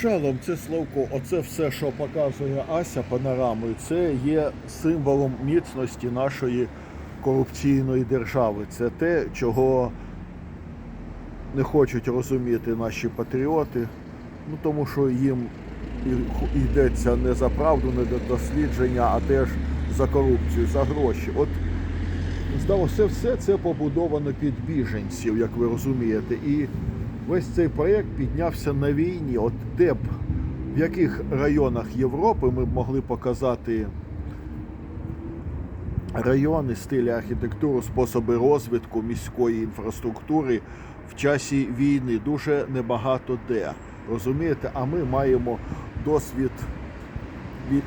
Шалом, це Славко. Оце все, що показує Ася панорамою, це є символом міцності нашої корупційної держави. Це те, чого не хочуть розуміти наші патріоти, ну тому що їм йдеться не за правду, не за дослідження, а теж за корупцію, за гроші. От здалося, все це побудовано під біженців, як ви розумієте. І весь цей проєкт піднявся на війні. От де б в яких районах Європи ми б могли показати райони, стилі архітектуру, способи розвитку міської інфраструктури в часі війни дуже небагато де. Розумієте, а ми маємо досвід від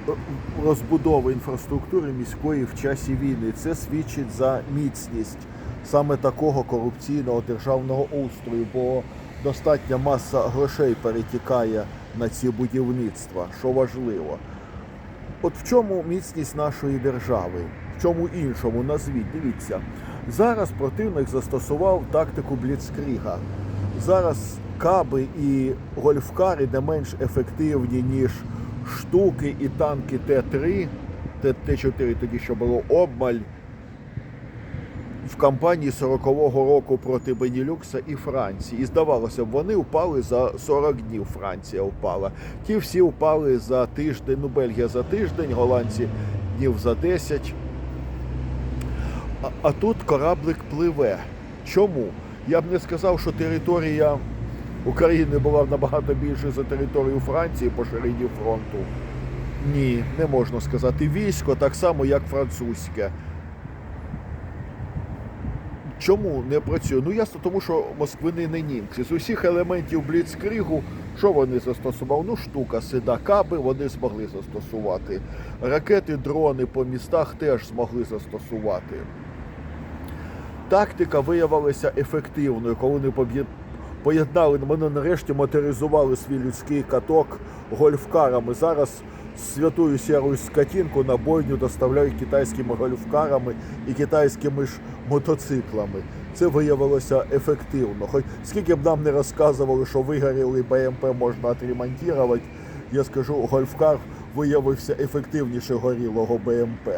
розбудови інфраструктури міської в часі війни. Це свідчить за міцність саме такого корупційного державного устрою, бо достатня маса грошей перетікає на ці будівництва, що важливо. От в чому міцність нашої держави? В чому іншому назвіть? Дивіться, зараз противник застосував тактику Бліцкріга. Зараз каби і гольфкари не менш ефективні, ніж штуки і танки Т-3, Т- Т-4 тоді що було обмаль. В кампанії 40-го року проти Бенілюкса і Франції. І здавалося б, вони впали за 40 днів. Франція впала. Ті всі впали за тиждень. Ну, Бельгія за тиждень, голландці днів за 10. А, а тут кораблик пливе. Чому? Я б не сказав, що територія України була набагато більше за територію Франції по ширині фронту. Ні, не можна сказати. Військо так само, як французьке. Чому не працює? Ну ясно, тому що москвини не німці. З усіх елементів бліцкригу, що вони застосували? Ну, штука сида каби вони змогли застосувати. Ракети, дрони по містах теж змогли застосувати. Тактика виявилася ефективною, коли вони поєднали, вони нарешті моторизували свій людський каток гольфкарами. Зараз святую сіру скотінку на бойню доставляють китайськими гольфкарами і китайськими ж мотоциклами. Це виявилося ефективно. Хоч скільки б нам не розказували, що вигорілий БМП можна отремонтувати, я скажу, гольфкар виявився ефективніше горілого БМП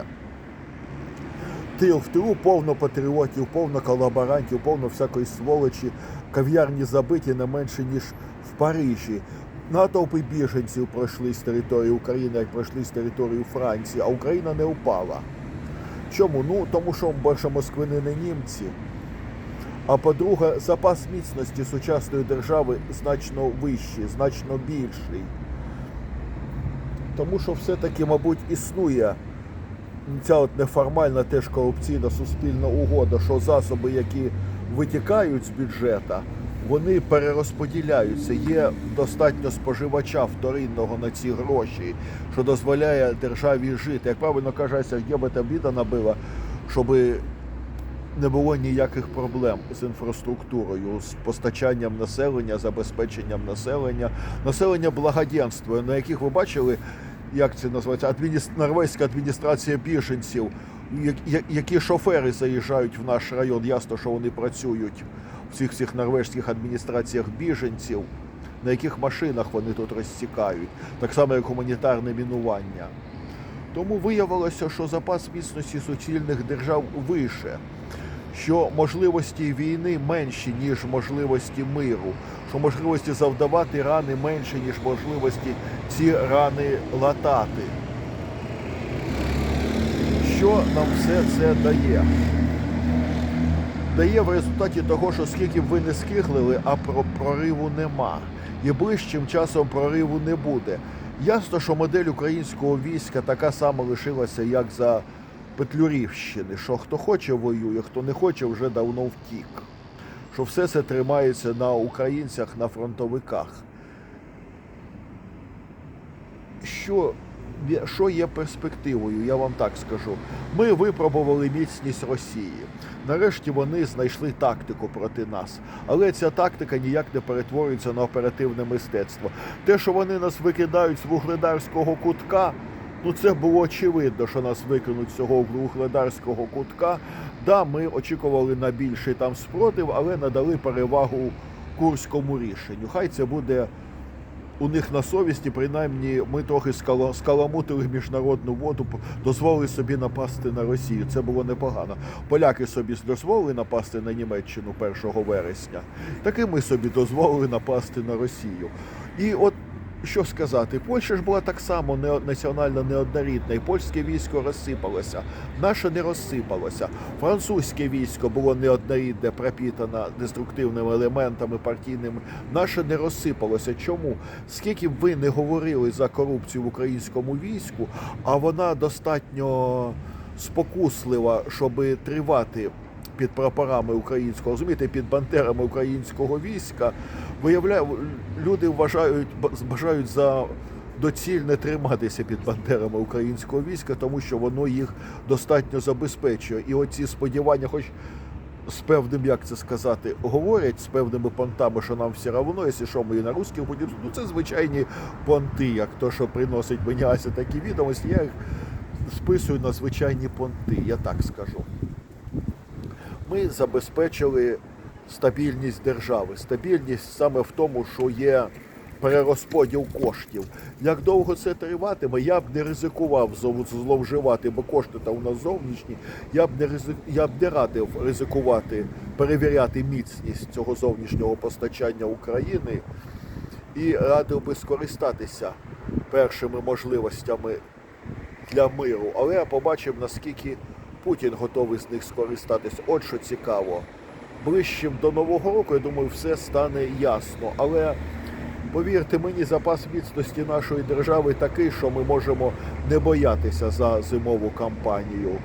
тил в тилу повно патріотів, повно колаборантів, повно всякої сволочі. Кав'ярні забиті не менше, ніж в Парижі. Натовпи біженців пройшли з території України, як пройшли з території Франції, а Україна не впала. Чому? Ну, тому що більше москвини не німці. А по-друге, запас міцності сучасної держави значно вищий, значно більший. Тому що все-таки, мабуть, існує ця от неформальна теж корупційна суспільна угода, що засоби, які витікають з бюджету, вони перерозподіляються. Є достатньо споживача вторинного на ці гроші, що дозволяє державі жити. Як правильно кажеться, є би там біда набила, щоб не було ніяких проблем з інфраструктурою, з постачанням населення, забезпеченням населення. Населення благоденствує, на яких ви бачили, як це називається, адмініс... норвезька адміністрація біженців, які шофери заїжджають в наш район. Ясно, що вони працюють в цих всіх норвезьких адміністраціях біженців, на яких машинах вони тут розтікають, так само як гуманітарне мінування. Тому виявилося, що запас міцності суцільних держав вище, що можливості війни менші, ніж можливості миру, що можливості завдавати рани менші, ніж можливості ці рани латати. Що нам все це дає? Дає в результаті того, що скільки б ви не скиглили, а про прориву нема. І ближчим часом прориву не буде. Ясно, що модель українського війська така сама лишилася, як за Петлюрівщини, що хто хоче воює, хто не хоче, вже давно втік. Що все це тримається на українцях, на фронтовиках. Що, що є перспективою, я вам так скажу. Ми випробували міцність Росії. Нарешті вони знайшли тактику проти нас. Але ця тактика ніяк не перетворюється на оперативне мистецтво. Те, що вони нас викидають з вугледарського кутка, ну це було очевидно, що нас викинуть з цього вугледарського кутка. Да, ми очікували на більший там спротив, але надали перевагу курському рішенню. Хай це буде у них на совісті, принаймні, ми трохи скала- скаламутили міжнародну воду, дозволили собі напасти на Росію. Це було непогано. Поляки собі дозволили напасти на Німеччину 1 вересня, так і ми собі дозволили напасти на Росію. І от що сказати, Польща ж була так само не, національно неоднорідна, і польське військо розсипалося, наше не розсипалося. Французьке військо було неоднорідне, пропітане деструктивними елементами партійними. Наше не розсипалося. Чому? Скільки б ви не говорили за корупцію в українському війську, а вона достатньо спокуслива, щоб тривати під прапорами українського, розумієте, під бандерами українського війська, виявляє, люди вважають, бажають за доцільне триматися під бандерами українського війська, тому що воно їх достатньо забезпечує. І оці сподівання, хоч з певним, як це сказати, говорять з певними понтами, що нам все одно, якщо що ми і на русських будемо, ну це звичайні понти, як то, що приносить мені Ася такі відомості, я їх списую на звичайні понти, я так скажу ми забезпечили стабільність держави. Стабільність саме в тому, що є перерозподіл коштів. Як довго це триватиме, я б не ризикував зловживати, бо кошти там у нас зовнішні. Я б не ризик, я б не радив ризикувати, перевіряти міцність цього зовнішнього постачання України і радив би скористатися першими можливостями для миру. Але я побачив, наскільки Путін готовий з них скористатись. От що цікаво. Ближчим до Нового року, я думаю, все стане ясно. Але повірте мені, запас міцності нашої держави такий, що ми можемо не боятися за зимову кампанію.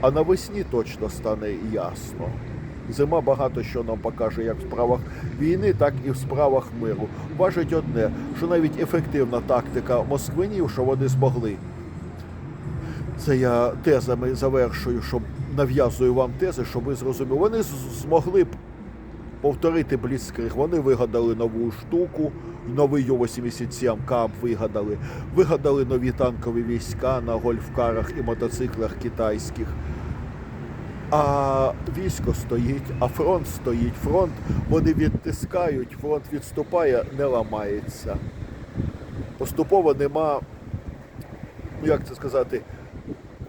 А навесні точно стане ясно. Зима багато що нам покаже як в справах війни, так і в справах миру. Важить одне, що навіть ефективна тактика москвинів, що вони змогли це я тезами завершую, щоб нав'язую вам тези, щоб ви зрозуміли. Вони змогли б повторити бліцкриг. Вони вигадали нову штуку, новий Ю-87 КАМ вигадали, вигадали нові танкові війська на гольфкарах і мотоциклах китайських. А військо стоїть, а фронт стоїть. Фронт вони відтискають, фронт відступає, не ламається. Поступово нема, як це сказати,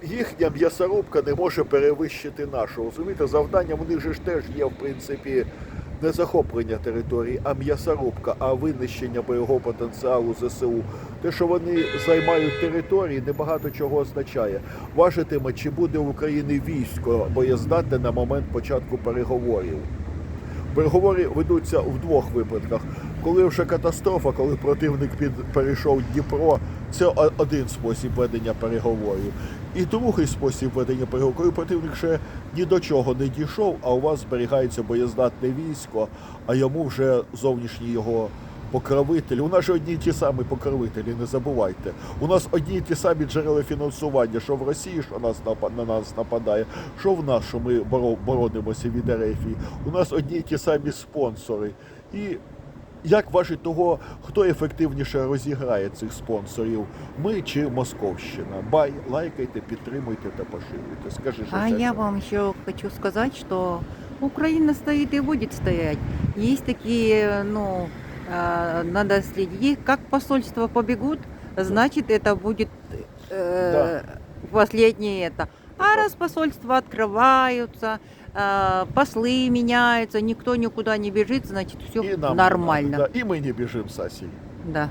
їхня м'ясорубка не може перевищити нашу. Розумієте, завданням у них же ж теж є, в принципі, не захоплення території, а м'ясорубка, а винищення бойового потенціалу ЗСУ. Те, що вони займають території, небагато чого означає. Важитиме, чи буде в Україні військо боєздатне на момент початку переговорів. Переговори ведуться в двох випадках. Коли вже катастрофа, коли противник під перейшов Дніпро, це один спосіб ведення переговорів. І другий спосіб ведення переговорів, противник ще ні до чого не дійшов, а у вас зберігається боєздатне військо, а йому вже зовнішній його покровитель. У нас же одні й ті самі покровителі, не забувайте. У нас одні й ті самі джерела фінансування, що в Росії, що нас на нас нападає, що в нас, що ми боро- боронимося від Ерефії. У нас одні й ті самі спонсори. І як важить того, хто ефективніше розіграє цих спонсорів, ми чи Московщина? Бай, лайкайте, підтримуйте та поширюйте. Скажи, що А це я що? вам еще хочу сказать, что Украина стоит и будет стоять. Есть такие, ну, э, надо следить. Как посольства побегут, значит, это будет э, Да. последнее это. А Да. раз посольства открываются, э, послы меняются, никто никуда не бежит, значит, все І нам нормально. Да, і ми не біжимо, Сасі. Да.